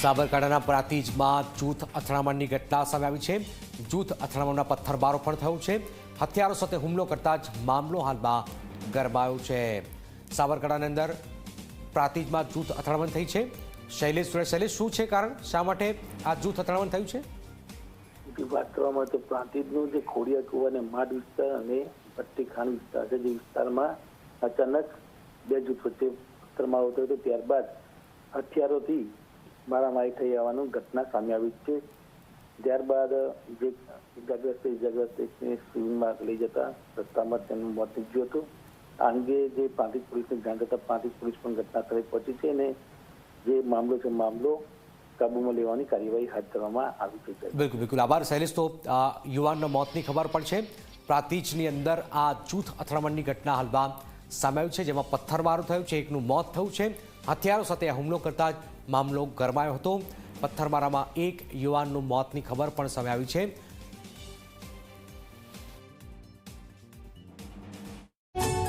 સાબરકાંઠાના પ્રાતિજમાં જૂથ અથડામણની ઘટના સામે આવી છે. જૂથ અથડામણના પથ્થરબારો પણ થયો છે. હથિયારો સાથે હુમલો કરતા જ મામલો હાલમાં ગરમાયો છે. સાબરકાંઠાની અંદર પ્રાતિજમાં જૂથ અથડામણ થઈ છે. શૈલેષ સુરેશ, શૈલેષ, શું છે કારણ? શા માટે આ જૂથ અથડામણ થયું છે? વાત કરવામાં તો પ્રાંતિજનું જે ખોડિયા કુવા અને માડ વિસ્તાર અને પટ્ટી ખાન વિસ્તાર છે, જે વિસ્તારમાં અચાનક બે જૂથ વચ્ચે પથ્થરમારો થયો હતો. ત્યારબાદ હથિયારોથી મારામારી થઈ આવવાનું ઘટના સામે આવી છે. ત્યારબાદ જે ઇજાગ્રસ્ત ઇજાગ્રસ્ત એકને સિવિલમાં લઈ જતા રસ્તામાં તેનું મોત નીપજ્યું હતું. આ અંગે જે પ્રાંતિજ પોલીસને જાણ થતા પ્રાંતિજ પોલીસ પણ ઘટના સ્થળે પહોંચી છે અને જે મામલો છે મામલો કાબુમાં લેવાની કાર્યવાહી હાથ ધરવામાં આવી છે. બિલકુલ બિલકુલ. આભાર, શૈલેષ. તો યુવાનના મોતની ખબર પણ છે. પ્રાતિજની અંદર આ જૂથ અથડામણની ઘટના હાલમાં સામે છે, જેમાં પથ્થરમારો થયો છે, એકનું મોત થયું છે. હથિયારો સાથે હુમલો કરતા મામલો ગરમાયો હતો. પથ્થરમારામાં એક યુવાનનું મોતની ખબર પણ સામે આવી છે.